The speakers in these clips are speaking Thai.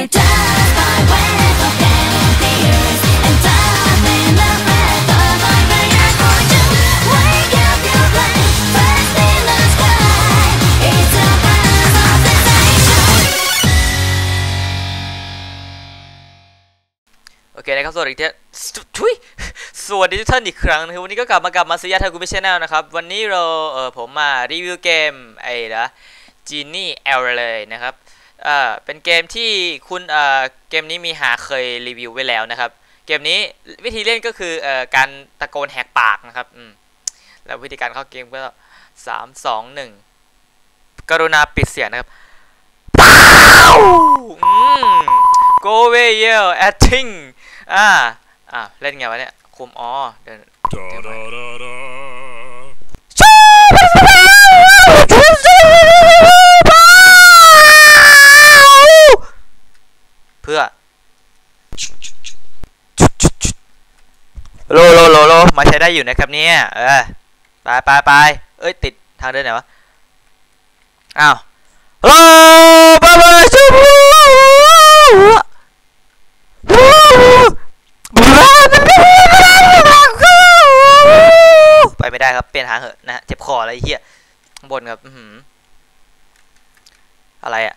โอเคนะครับสวัสดีที่ทุยสวัสดีทุกท่านอีกครั้งนะครับวันนี้ก็กลับมากับมาสยาทากุมิชแนลนะครับ วันนี้เราเออผมมารีวิวเกมไอ้ละจีนี่เอลเลยนะครับ เอ่อเป็นเกมที่คุณเอ่อเกมนี้มีหาเคยรีวิวไว้แล้วนะครับ เกมนี้วิธีเล่นก็คือเอ่อการตะโกนแหกปากนะครับอืมแล้ววิธีการเข้าเกมก็สามสองหนึ่งกรุณาปิดเสียงนะครับป้าวอืม go away yell acting อ่าอ่าเล่นไงวะเนี่ยคุมอ๋อเดิน Da da da da. เพื่อ โลโลโลโลมาใช้ได้อยู่นะครับเนี่ยเออไปไปไปเอ้ยติดทางเดินไหนวะอ้าวโลบายบายชูไปไม่ได้ครับเปลี่ยนทางเหอะนะฮะเจ็บคออะไรเหี้ยข้างบนครับออะไรอะ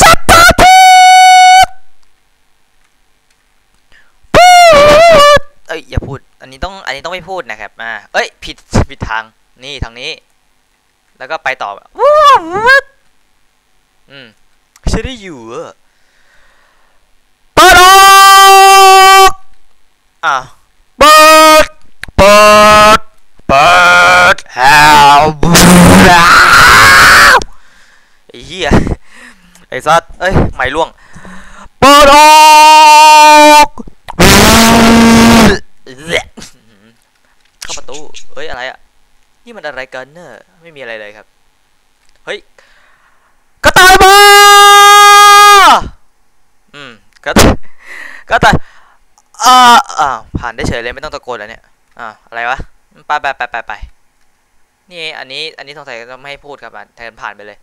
สัปปะทูปูดเอ้ย อย่าพูด อันนี้ต้อง อันนี้ต้องไม่พูดนะครับ อ่า เอ้ย ผิด ผิดทาง นี่ ทางนี้ แล้วก็ไปต่อแบบอืมใช่ได้อยู่เออเปิดออกอะเปิดเปิดเปิด help ไอ้เหี้ยไอ้ซัดเอ้ยไม่ล่วงเปิดออกเข้าประตูเฮ้ยอะไรอะ นี่มันอะไรกันเนอะไม่มีอะไรเลยครับ เฮ้ยกระต่ายมาอืมกระต่ายกระต่ายอ่าอ่าผ่านได้เฉยเลยไม่ต้องตะโกนแล้วเนี่ยอ่าอะไรวะไปไปไปไปไปนี่อันนี้อันนี้สงสัยจะไม่ให้พูดครับแทนผ่านไปเลย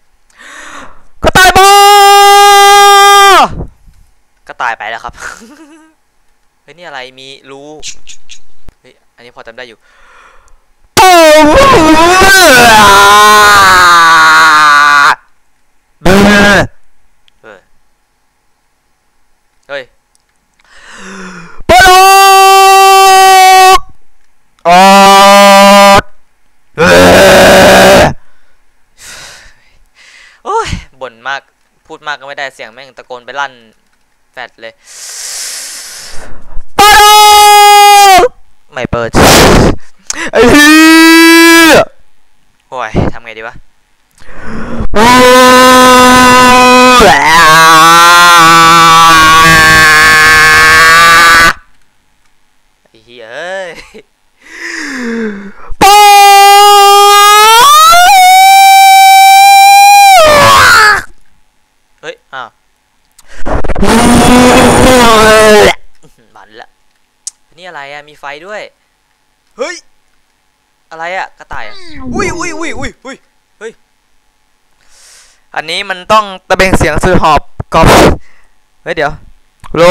กระต่ายมากระต่ายไปแล้วครับเฮ้ยนี่อะไรมีรูเฮ้ยอันนี้พอจำได้อยู่ เฮ้ยปลอกอดโอ้ยบ่นมาก พูดมากก็ไม่ได้เสียงแม่งตะโกนไปลั่นแฟดเลยปลอกไม่เปิด ไอ้เหี้ยโอ้ยทำไง ดีวะไอ้เหี้ยเอ้ยเฮ้ยอ้าวบันละนี่อะไรอะมีไฟด้วย เฮ้ย อะไรอะกระต่ายอะอุ้ยอุ้ยอุ้ยอุ้ยอุ้ยเฮ้ยอันนี้มันต้องตะเบงเสียงซื้อหอบกอบเฮ้ยเดี๋ยวโล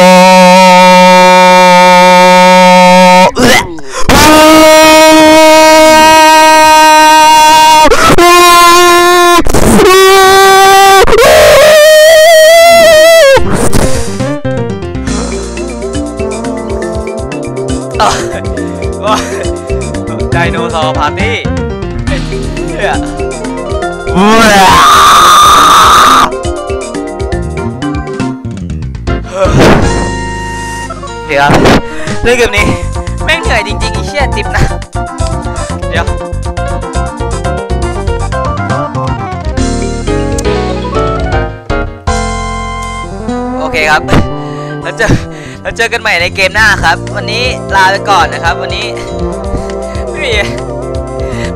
โนเสาร์พาร์ตี้เหี้ยเดี๋ยวเรื่องเกมนี้แม่งเหนื่อยจริงๆไอีเชี่ยจิบนะ เดี๋ยวโอเคครับแล้วเจอแล้วเจอกันใหม่ในเกมหน้าครับ วันนี้ลาไปก่อนนะครับ วันนี้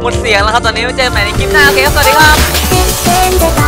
หมดเสียงแล้วครับตอนนี้ไว้เจอกันใหม่ในคลิปหน้าโอเคครับสวัสดีครับ